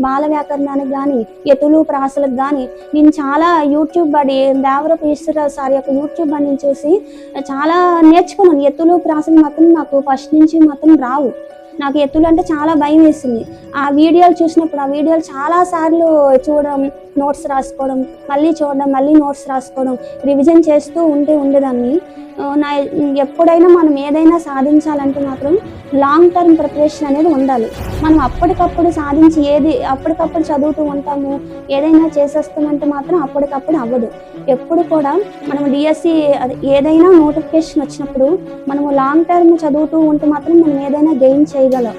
బాల వ్యాకరణానికి కానీ ఎతులు ప్రాసలకు కానీ నేను చాలా యూట్యూబ్ బడి దేవరపు ఈశ్వరరావు సార్ యొక్క యూట్యూబ్ బడి చూసి చాలా నేర్చుకున్నాను. ఎత్తులు ప్రాసలు మాత్రం నాకు ఫస్ట్ నుంచి మాత్రం రావు. నాకు ఎత్తులు అంటే చాలా భయం వేసింది. ఆ వీడియోలు చూసినప్పుడు ఆ వీడియోలు చాలా సార్లు చూడడం నోట్స్ రాసుకోవడం మళ్ళీ చూడడం మళ్ళీ నోట్స్ రాసుకోవడం రివిజన్ చేస్తూ ఉంటే ఉండేదాన్ని. నా ఎప్పుడైనా మనం ఏదైనా సాధించాలంటే మాత్రం లాంగ్ టర్మ్ ప్రిపరేషన్ అనేది ఉండాలి. మనం అప్పటికప్పుడు సాధించి ఏది అప్పటికప్పుడు చదువుతూ ఉంటాము ఏదైనా చేసేస్తామంటే మాత్రం అప్పటికప్పుడు అవ్వదు. ఎప్పుడు కూడా మనం డిఎస్సి ఏదైనా నోటిఫికేషన్ వచ్చినప్పుడు మనము లాంగ్ టర్మ్ చదువుతూ ఉంటే మాత్రం మనం ఏదైనా గెయిన్ చేయగలం.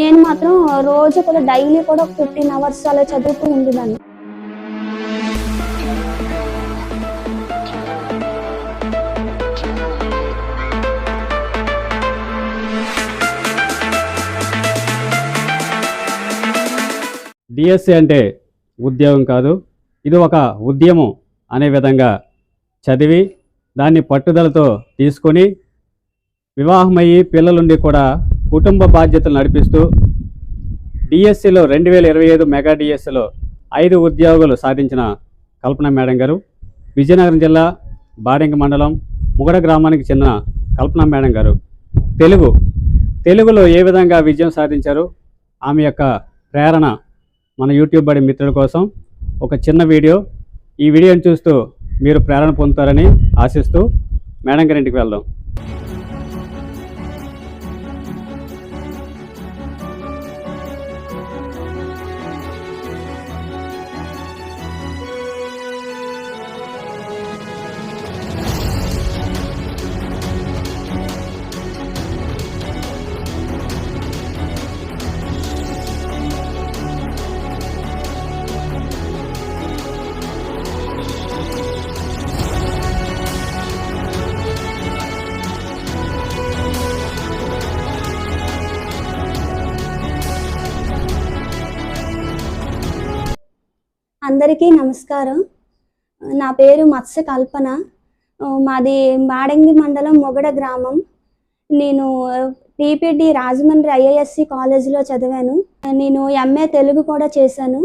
నేను మాత్రం రోజు కూడా డైలీ కూడా ఫిఫ్టీన్ అవర్స్ అలా చదువుతూ ఉండేదాన్ని. డిఎస్సి అంటే ఉద్యోగం కాదు. ఇది ఒక ఉద్యమం అనే విధంగా చదివి దాన్ని పట్టుదలతో తీసుకొని వివాహమయ్యి పిల్లలుండి కూడా కుటుంబ బాధ్యతలు నడిపిస్తూ డిఎస్సిలో రెండు వేల ఇరవై ఐదు మెగా డిఎస్సిలో ఐదు ఉద్యోగులు సాధించిన కల్పన మేడం గారు విజయనగరం జిల్లా బాడింగ మండలం ముగడ గ్రామానికి చెందిన కల్పన మేడం గారు. తెలుగు తెలుగులో ఏ విధంగా విజయం సాధించారు? ఆమె యొక్క ప్రేరణ మన యూట్యూబ్ బడి మిత్రుల కోసం ఒక చిన్న వీడియో. ఈ వీడియోని చూస్తూ మీరు ప్రేరణ పొందుతారని ఆశిస్తూ మేడం గారింటికి వెళ్దాం. అందరికీ నమస్కారం. నా పేరు మత్స్య కల్పన. మాది మాడంగి మండలం మొగడ గ్రామం. నేను టీపీటీ రాజమండ్రి ఐఐఎస్సి కాలేజీలో చదివాను. నేను ఎంఏ తెలుగు కూడా చేశాను.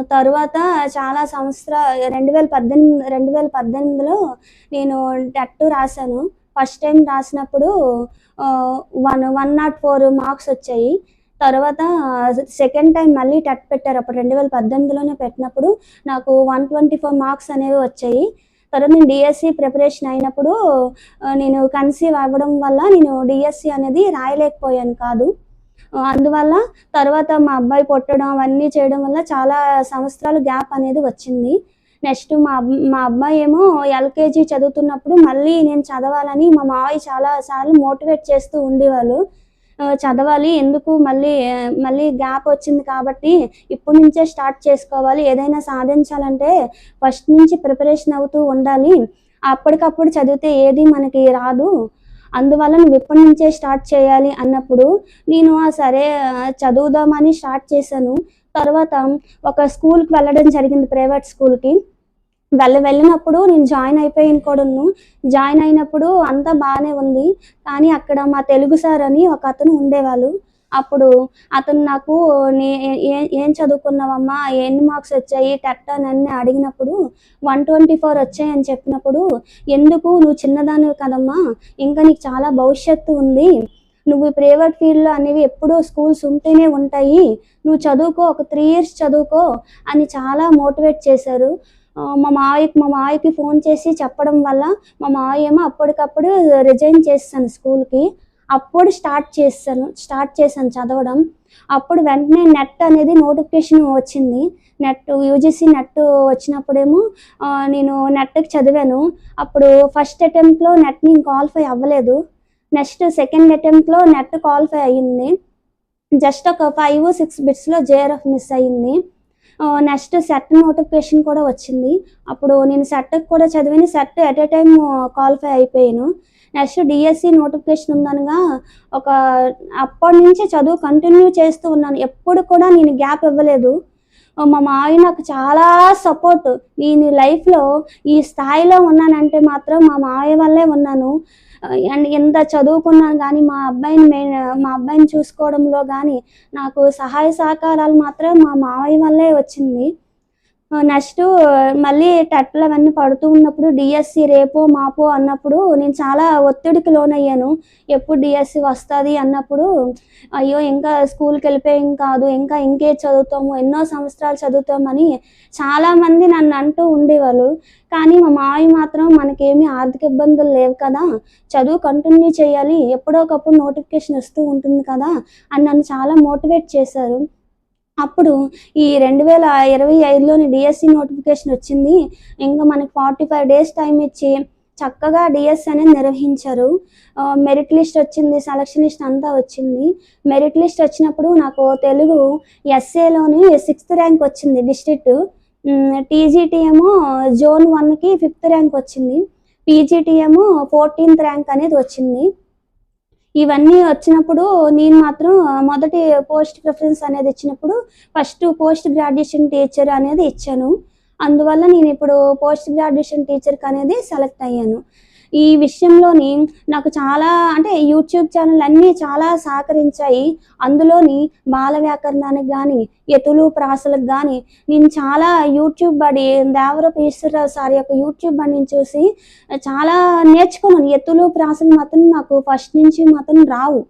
తరువాత చాలా సంవత్సర రెండు వేల పద్దెనిమిది రెండు వేల పద్దెనిమిదిలో నేను టెట్ రాశాను. ఫస్ట్ టైం రాసినప్పుడు one one naught four marks వచ్చాయి. తర్వాత సెకండ్ టైం మళ్ళీ టెట్ పెట్టారు. అప్పుడు రెండు వేల పద్దెనిమిదిలోనే పెట్టినప్పుడు నాకు వన్ ట్వంటీ ఫోర్ మార్క్స్ అనేవి వచ్చాయి. తర్వాత నేను డిఎస్సి ప్రిపరేషన్ అయినప్పుడు నేను కన్సీవ్ అవ్వడం వల్ల నేను డిఎస్సి అనేది రాయలేకపోయాను కాదు. అందువల్ల తర్వాత మా అబ్బాయి పుట్టడం అవన్నీ చేయడం వల్ల చాలా సంవత్సరాలు గ్యాప్ అనేది వచ్చింది. నెక్స్ట్ మా మా అబ్బాయి ఏమో ఎల్కేజీ చదువుతున్నప్పుడు మళ్ళీ నేను చదవాలని మా మావయ్య చాలా సార్లు మోటివేట్ చేస్తూ ఉండేవాళ్ళు. చదవాలి. ఎందుకు మళ్ళీ మళ్ళీ గ్యాప్ వచ్చింది కాబట్టి ఇప్పటి నుంచే స్టార్ట్ చేసుకోవాలి. ఏదైనా సాధించాలంటే ఫస్ట్ నుంచి ప్రిపరేషన్ అవుతూ ఉండాలి. అప్పటికప్పుడు చదివితే ఏది మనకి రాదు. అందువల్ల నువ్వు ఇప్పటి నుంచే స్టార్ట్ చేయాలి అన్నప్పుడు నేను "ఆ, సరే చదువుదామని స్టార్ట్ చేశాను. తర్వాత ఒక స్కూల్కి వెళ్ళడం జరిగింది ప్రైవేట్ స్కూల్కి. వెళ్ళ వెళ్ళినప్పుడు నేను జాయిన్ అయిపోయాను కూడాను. జాయిన్ అయినప్పుడు అంతా బాగానే ఉంది. కానీ అక్కడ మా తెలుగు సార్ అని ఒక అతను ఉండేవాళ్ళు. అప్పుడు అతను నాకు నే ఏం చదువుకున్నావమ్మా? ఎన్ని మార్క్స్ వచ్చాయి? టెట్ అని అన్ని అడిగినప్పుడు వన్ ట్వంటీ ఫోర్ వచ్చాయి అని చెప్పినప్పుడు ఎందుకు? నువ్వు చిన్నదానివి కదమ్మా. ఇంకా నీకు చాలా భవిష్యత్తు ఉంది. నువ్వు ప్రైవేట్ ఫీల్డ్లో అనేవి ఎప్పుడూ స్కూల్స్ ఉంటేనే ఉంటాయి. నువ్వు చదువుకో ఒక త్రీ ఇయర్స్ చదువుకో అని చాలా మోటివేట్ చేశారు. మా మావయ్యకి మా మావయ్యకి ఫోన్ చేసి చెప్పడం వల్ల మా మావయ్య ఏమో అప్పటికప్పుడు రిజైన్ చేస్తాను స్కూల్కి. అప్పుడు స్టార్ట్ చేస్తాను స్టార్ట్ చేశాను చదవడం. అప్పుడు వెంటనే నెట్ అనేది నోటిఫికేషన్ వచ్చింది. నెట్ యూజీసీ నెట్ వచ్చినప్పుడేమో నేను నెట్కి చదివాను. అప్పుడు ఫస్ట్ అటెంప్ట్లో నెట్ నేను క్వాలిఫై అవ్వలేదు. నెక్స్ట్ సెకండ్ అటెంప్ట్లో నెట్ క్వాలిఫై అయ్యింది. జస్ట్ ఒక ఫైవ్ సిక్స్ బిట్స్లో జేఆర్ఎఫ్ మిస్ అయ్యింది. నెక్స్ట్ సెట్ నోటిఫికేషన్ కూడా వచ్చింది. అప్పుడు నేను సెట్కి కూడా చదివిన SET at a time qualify అయిపోయాను. Next D S C notification ఉందనగా ఒక అప్పటి నుంచి చదువు కంటిన్యూ చేస్తూ ఉన్నాను. ఎప్పుడు కూడా నేను గ్యాప్ ఇవ్వలేదు. మా మావి నాకు చాలా సపోర్ట్ నేను లైఫ్లో ఈ స్థాయిలో ఉన్నానంటే మాత్రం మా మావయ్య వల్లే ఉన్నాను. అండ్ ఎంత చదువుకున్నాను కానీ మా అబ్బాయిని మే మా అబ్బాయిని చూసుకోవడంలో కానీ నాకు సహాయ సహకారాలు మాత్రం మా మావయ్య వల్లే వచ్చింది. నెక్స్ట్ మళ్ళీ టెట్లు అవన్నీ పడుతూ ఉన్నప్పుడు డిఎస్సి రేపో మాపో అన్నప్పుడు నేను చాలా ఒత్తిడికి లోనయ్యాను. ఎప్పుడు డిఎస్సి వస్తుంది అన్నప్పుడు అయ్యో ఇంకా స్కూల్కి వెళ్ళిపోయాం కాదు ఇంకా ఇంకే చదువుతాము ఎన్నో సంవత్సరాలు చదువుతామని చాలామంది నన్ను అంటూ ఉండేవాళ్ళు. కానీ మా మావయ్య మాత్రం మనకేమీ ఆర్థిక ఇబ్బందులు లేవు కదా చదువు కంటిన్యూ చేయాలి ఎప్పుడో ఒకప్పుడు నోటిఫికేషన్ వస్తూ ఉంటుంది కదా అని నన్ను చాలా మోటివేట్ చేశారు. అప్పుడు ఈ రెండు వేల ఇరవై ఐదులోని డిఎస్సి నోటిఫికేషన్ వచ్చింది. ఇంకా మనకి ఫార్టీ ఫైవ్ డేస్ టైం ఇచ్చి చక్కగా డిఎస్సి అనేది నిర్వహించారు. మెరిట్ లిస్ట్ వచ్చింది సెలక్షన్ లిస్ట్ అంతా వచ్చింది. మెరిట్ లిస్ట్ వచ్చినప్పుడు నాకు తెలుగు ఎస్ఏలోని సిక్స్త్ ర్యాంక్ వచ్చింది డిస్ట్రిక్ట్ టీజీటీ ఏమో జోన్ వన్కి ఫిఫ్త్ ర్యాంక్ వచ్చింది. పీజీటీ ఏమో ఫోర్టీన్త్ ర్యాంక్ అనేది వచ్చింది. ఇవన్నీ వచ్చినప్పుడు నేను మాత్రం మొదటి పోస్ట్ ప్రిఫరెన్స్ అనేది ఇచ్చినప్పుడు ఫస్ట్ పోస్ట్ గ్రాడ్యుయేషన్ టీచర్ అనేది ఇచ్చాను. అందువల్ల నేను ఇప్పుడు పోస్ట్ గ్రాడ్యుయేషన్ టీచర్కి అనేది సెలెక్ట్ అయ్యాను. ఈ విషయంలోని నాకు చాలా అంటే యూట్యూబ్ ఛానల్ అన్నీ చాలా సహకరించాయి. అందులోని బాల వ్యాకరణానికి కానీ ఎతులు ప్రాసలకు కానీ నేను చాలా యూట్యూబ్ బడి దేవరపు ఈశ్వరరావు సార్ యొక్క యూట్యూబ్ బడిని చూసి చాలా నేర్చుకున్నాను. ఎత్తులు ప్రాసలు మాత్రం నాకు ఫస్ట్ నుంచి మాత్రం రావు.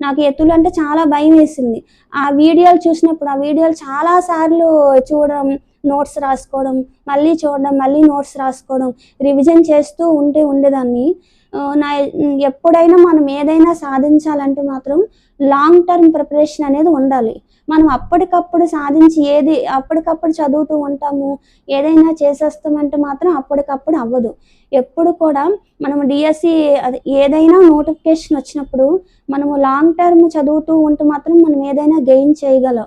నాకు ఎత్తులు అంటే చాలా భయం వేసింది. ఆ వీడియోలు చూసినప్పుడు ఆ వీడియోలు చాలా సార్లు చూడడం నోట్స్ రాసుకోవడం మళ్ళీ చూడడం మళ్ళీ నోట్స్ రాసుకోవడం రివిజన్ చేస్తూ ఉంటే ఉండేదాన్ని. నా ఎప్పుడైనా మనం ఏదైనా సాధించాలంటే మాత్రం లాంగ్ టర్మ్ ప్రిపరేషన్ అనేది ఉండాలి. మనం అప్పటికప్పుడు సాధించి ఏది అప్పటికప్పుడు చదువుతూ ఉంటాము ఏదైనా చేసేస్తామంటే మాత్రం అప్పటికప్పుడు అవ్వదు. ఎప్పుడు కూడా మనం డిఎస్సి అది ఏదైనా నోటిఫికేషన్ వచ్చినప్పుడు మనము లాంగ్ టర్మ్ చదువుతూ ఉంటే మాత్రం మనం ఏదైనా గెయిన్ చేయగలం.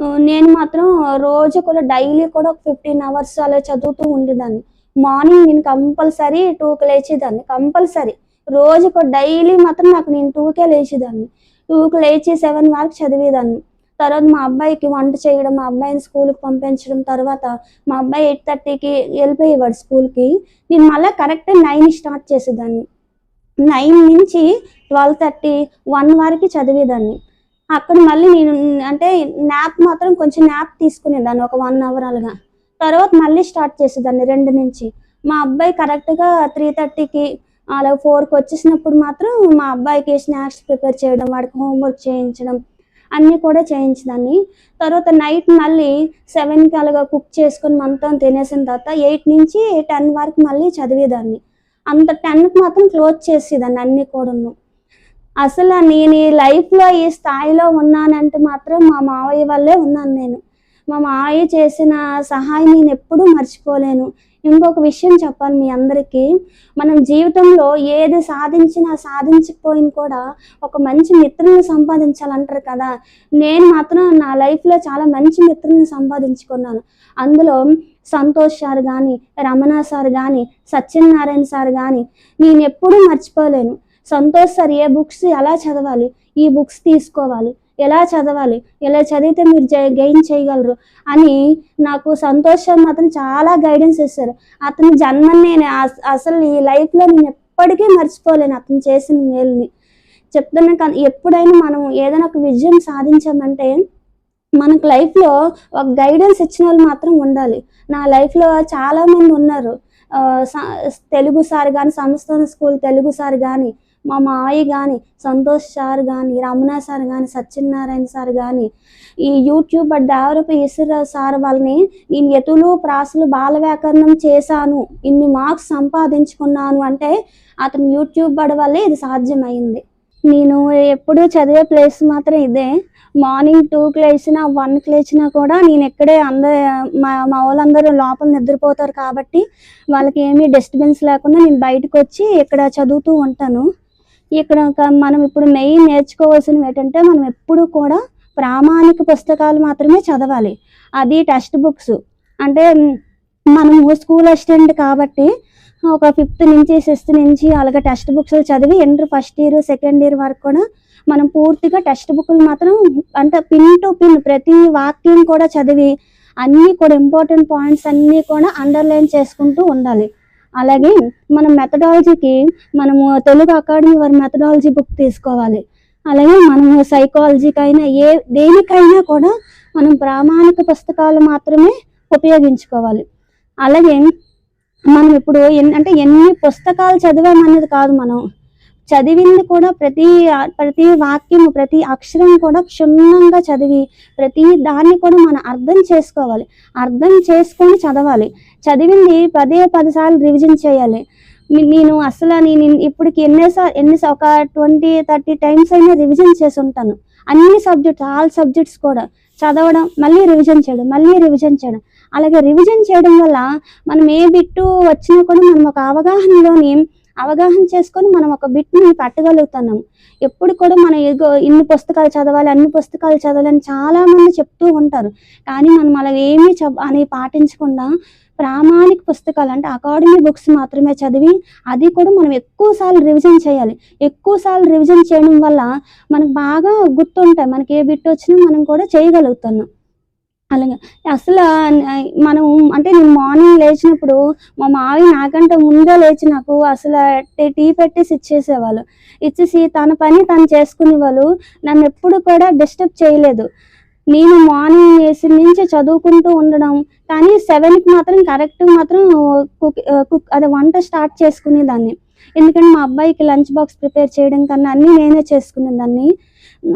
నేను మాత్రం రోజు కూడా డైలీ కూడా ఒక ఫిఫ్టీన్ అవర్స్ అలా చదువుతూ ఉండేదాన్ని. మార్నింగ్ నేను కంపల్సరీ టూకి లేచేదాన్ని కంపల్సరీ. రోజుకు డైలీ మాత్రం నాకు నేను టూకే లేచేదాన్ని. టూకి లేచి సెవెన్ వరకు చదివేదాన్ని. తర్వాత మా అబ్బాయికి వంట చేయడం మా అబ్బాయిని స్కూల్కి పంపించడం తర్వాత మా అబ్బాయి ఎయిట్ థర్టీకి వెళ్ళిపోయేవాడు స్కూల్కి. నేను మళ్ళీ కరెక్ట్ నైన్ స్టార్ట్ చేసేదాన్ని. నైన్ నుంచి ట్వెల్వ్ థర్టీ వన్ వరకు చదివేదాన్ని. అక్కడ మళ్ళీ నేను అంటే నాప్ మాత్రం కొంచెం నాప్ తీసుకునేదాన్ని ఒక వన్ అవర్ అలాగా. తర్వాత మళ్ళీ స్టార్ట్ చేసేదాన్ని రెండు నుంచి. మా అబ్బాయి కరెక్ట్గా త్రీ థర్టీకి అలా ఫోర్కి వచ్చేసినప్పుడు మాత్రం మా అబ్బాయికి స్నాక్స్ ప్రిపేర్ చేయడం వాడికి హోంవర్క్ చేయించడం అన్నీ కూడా చేయించేదాన్ని. తర్వాత నైట్ మళ్ళీ సెవెన్కి అలాగా కుక్ చేసుకొని మొత్తం తినేసిన తర్వాత ఎయిట్ నుంచి టెన్ వరకు మళ్ళీ చదివేదాన్ని. అంత టెన్కి మాత్రం క్లోజ్ చేసేదాన్ని అన్నీ కూడాను. అసలు నేను ఈ లైఫ్లో ఈ స్థాయిలో ఉన్నానంటే మాత్రం మా మావయ్య వల్లే ఉన్నాను నేను. మా మావయ్య చేసిన సహాయం నేను ఎప్పుడూ మర్చిపోలేను. ఇంకొక విషయం చెప్పాలి మీ అందరికీ. మనం జీవితంలో ఏది సాధించినా సాధించకపోయినా కూడా ఒక మంచి మిత్రుని సంపాదించాలంటారు కదా. నేను మాత్రం నా లైఫ్లో చాలా మంచి మిత్రుని సంపాదించుకున్నాను. అందులో సంతోష్ సార్ కానీ రమణ సార్ కానీ సత్యనారాయణ సార్ కానీ నేను ఎప్పుడూ మర్చిపోలేను. సంతోష్ సార్ ఏ బుక్స్ ఎలా చదవాలి? ఈ బుక్స్ తీసుకోవాలి. ఎలా చదవాలి? ఎలా చదివితే మీరు గెయిన్ చేయగలరు? అని నాకు సంతోషం మాత్రం చాలా గైడెన్స్ ఇస్తారు. అతని జన్మని నేను అసలు ఈ లైఫ్లో నేను ఎప్పటికీ మర్చిపోలేను అతను చేసిన మేలుని. చెప్తున్నా కానీ ఎప్పుడైనా మనం ఏదైనా ఒక విజయం సాధించామంటే మనకు లైఫ్లో ఒక గైడెన్స్ ఇచ్చిన వాళ్ళు మాత్రం ఉండాలి. నా లైఫ్లో చాలామంది ఉన్నారు. స- తెలుగు సార్ కానీ సంస్థాన స్కూల్ తెలుగు సార్ కానీ మా మావయ్య కానీ సంతోష్ సార్ కానీ రమణ సార్ కానీ సత్యనారాయణ సార్ కానీ ఈ యూట్యూబ్ దేవరపు ఈశ్వరరావు సార్ వాళ్ళని నేను ఎతులు ప్రాసులు బాల వ్యాకరణం చేశాను. ఇన్ని మార్క్స్ సంపాదించుకున్నాను అంటే అతను యూట్యూబ్ బడి వల్లే ఇది సాధ్యమైంది. నేను ఎప్పుడు చదివే ప్లేస్ మాత్రం ఇదే. మార్నింగ్ టూకి లేచినా వన్కి లేచినా కూడా నేను ఇక్కడే అందరు మా మా వాళ్ళందరూ లోపల నిద్రపోతారు కాబట్టి వాళ్ళకి ఏమీ డిస్టర్బెన్స్ లేకుండా నేను బయటకు వచ్చి ఇక్కడ చదువుతూ ఉంటాను. ఇక్కడ ఒక మనం ఇప్పుడు మెయిన్ నేర్చుకోవాల్సినవి ఏంటంటే మనం ఎప్పుడు కూడా ప్రామాణిక పుస్తకాలు మాత్రమే చదవాలి. అది టెక్స్ట్ బుక్స్ అంటే మనము స్కూల్ అసిస్టెంట్ కాబట్టి ఒక ఫిఫ్త్ నుంచి సిక్స్త్ నుంచి అలాగే టెక్స్ట్ బుక్స్ చదివి inter first year second year వరకు కూడా మనం పూర్తిగా టెక్స్ట్ బుక్లు మాత్రం అంటే పిన్ టు పిన్ ప్రతి వాక్యం కూడా చదివి అన్నీ కూడా ఇంపార్టెంట్ పాయింట్స్ అన్నీ కూడా అండర్లైన్ చేసుకుంటూ ఉండాలి. అలాగే మన మెథడాలజీకి మనము తెలుగు అకాడమీ వారి మెథడాలజీ బుక్ తీసుకోవాలి. అలాగే మనము సైకాలజీకి అయినా ఏ దేనికైనా కూడా మనం ప్రామాణిక పుస్తకాలు మాత్రమే ఉపయోగించుకోవాలి. అలాగే మనం ఇప్పుడు అంటే ఎన్ని పుస్తకాలు చదివామన్నది కాదు మనం. చదివింది కూడా ప్రతి ప్రతి వాక్యము ప్రతి అక్షరం కూడా క్షుణ్ణంగా చదివి ప్రతి దాన్ని కూడా మనం అర్థం చేసుకోవాలి. అర్థం చేసుకొని చదవాలి. చదివింది పదే పదిసార్లు రివిజన్ చేయాలి. నేను అసలు నేను ఇప్పటికి ఎన్నిసార్లు ఎన్ని ఒక ట్వంటీ థర్టీ టైమ్స్ అయినా రివిజన్ చేసి ఉంటాను అన్ని సబ్జెక్ట్స్ ఆల్ సబ్జెక్ట్స్ కూడా చదవడం మళ్ళీ రివిజన్ చేయడం మళ్ళీ రివిజన్ చేయడం. అలాగే రివిజన్ చేయడం వల్ల మనం ఏ బిట్టు వచ్చినా కూడా మనం ఒక అవగాహనలోని అవగాహన చేసుకొని మనం ఒక బిట్ని పట్టగలుగుతున్నాం. ఎప్పుడు కూడా మనం ఏదో ఇన్ని పుస్తకాలు చదవాలి అన్ని పుస్తకాలు చదవాలని చాలా మంది చెప్తూ ఉంటారు. కానీ మనం అలా ఏమీ చ అని పాటించకుండా ప్రామాణిక పుస్తకాలు అంటే అకాడమీ బుక్స్ మాత్రమే చదివి అది కూడా మనం ఎక్కువ సార్లు రివిజన్ చేయాలి. ఎక్కువ సార్లు రివిజన్ చేయడం వల్ల మనకు బాగా గుర్తుంటాయి. మనకి ఏ బిట్ వచ్చినా మనం కూడా చేయగలుగుతున్నాం. అలాగే. అసలు మనం అంటే నేను మార్నింగ్ లేచినప్పుడు మా మావి నాకంటే ముందే లేచి నాకు అసలు టీ- టీ పెట్టేసి ఇచ్చేసేవాళ్ళు. ఇచ్చేసి తన పని తను చేసుకునేవాళ్ళు. నన్ను ఎప్పుడు కూడా డిస్టర్బ్ చేయలేదు. నేను మార్నింగ్ వేసి నుంచి చదువుకుంటూ ఉండడం కానీ సెవెన్కి మాత్రం కరెక్ట్ మాత్రం కుక్ కుక్ అదే వంట స్టార్ట్ చేసుకునేదాన్ని. ఎందుకంటే మా అబ్బాయికి లంచ్ బాక్స్ ప్రిపేర్ చేయడం కన్నా అన్నీ నేనే చేసుకునేదాన్ని.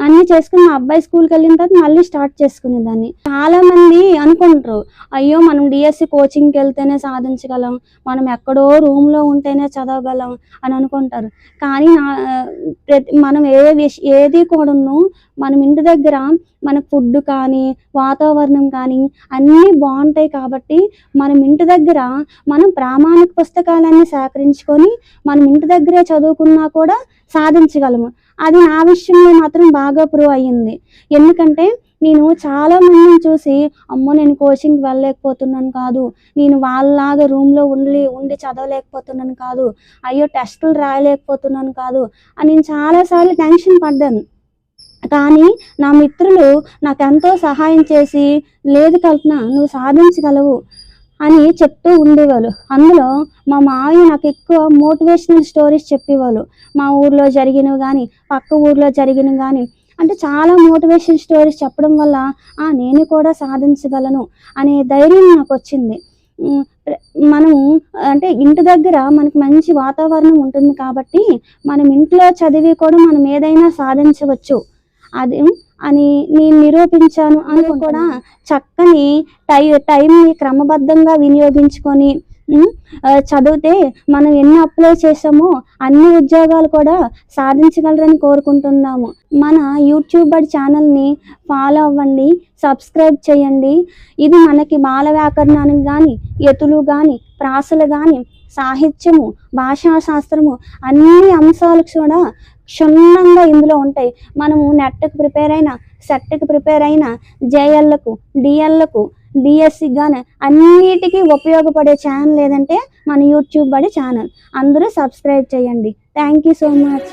అన్నీ చేసుకుని మా అబ్బాయి స్కూల్కి వెళ్ళిన తర్వాత మళ్ళీ స్టార్ట్ చేసుకునేదాన్ని. చాలా మంది అనుకుంటారు అయ్యో మనం డిఎస్సి కోచింగ్కి వెళ్తేనే సాధించగలం మనం ఎక్కడో రూమ్లో ఉంటేనే చదవగలం అని అనుకుంటారు. కానీ నా ప్రతి మనం ఏ విష ఏది కూడాను మనం ఇంటి దగ్గర మన ఫుడ్ కానీ వాతావరణం కానీ అన్నీ బాగుంటాయి కాబట్టి మనం ఇంటి దగ్గర మనం ప్రామాణిక పుస్తకాలన్నీ సేకరించుకొని మనం ఇంటి దగ్గరే చదువుకున్నా కూడా సాధించగలము. అది నా విషయంలో మాత్రం బాగా ప్రూవ్ అయ్యింది. ఎందుకంటే నేను చాలా మందిని చూసి అమ్మో నేను కోచింగ్కి వెళ్ళలేకపోతున్నాను కాదు నేను వాళ్ళలాగా రూమ్లో ఉండి ఉండి చదవలేకపోతున్నాను కాదు అయ్యో టెస్టులు రాయలేకపోతున్నాను కాదు అని నేను చాలాసార్లు టెన్షన్ పడ్డాను. కానీ నా మిత్రులు నాకు ఎంతో సహాయం చేసి లేదు కల్పన నువ్వు సాధించగలవు. అని చెప్తూ ఉండేవాళ్ళు. అందులో మా మావయ్య నాకు ఎక్కువ మోటివేషనల్ స్టోరీస్ చెప్పేవాళ్ళు. మా ఊర్లో జరిగినవి కానీ పక్క ఊర్లో జరిగినవి కానీ అంటే చాలా మోటివేషన్ స్టోరీస్ చెప్పడం వల్ల ఆ నేను కూడా సాధించగలను అనే ధైర్యం నాకు వచ్చింది. మనం అంటే ఇంటి దగ్గర మనకు మంచి వాతావరణం ఉంటుంది కాబట్టి మనం ఇంట్లో చదివి కూడా మనం ఏదైనా సాధించవచ్చు. అది అని నేను నిరూపించాను అని కూడా చక్కని టై టైంని క్రమబద్ధంగా వినియోగించుకొని చదివితే మనం ఎన్ని అప్లై చేసామో అన్ని ఉద్యోగాలు కూడా సాధించగలరని కోరుకుంటున్నాము. మన యూట్యూబ్ ఛానల్ని ఫాలో అవ్వండి సబ్స్క్రైబ్ చేయండి. ఇది మనకి బాల వ్యాకరణానికి కానీ ఎతులు కానీ ప్రాసలు కానీ సాహిత్యము భాషా శాస్త్రము అన్ని అంశాలు కూడా క్షుణ్ణంగా ఇందులో ఉంటాయి. మనము నెట్కు ప్రిపేర్ అయినా సెట్కి ప్రిపేర్ అయినా జేఎల్లకు డిఎల్లకు డిఎస్సి కానీ అన్నిటికీ ఉపయోగపడే ఛానల్ ఏదంటే మన యూట్యూబ్ పడే ఛానల్. అందరూ సబ్స్క్రైబ్ చేయండి. Thank you so much.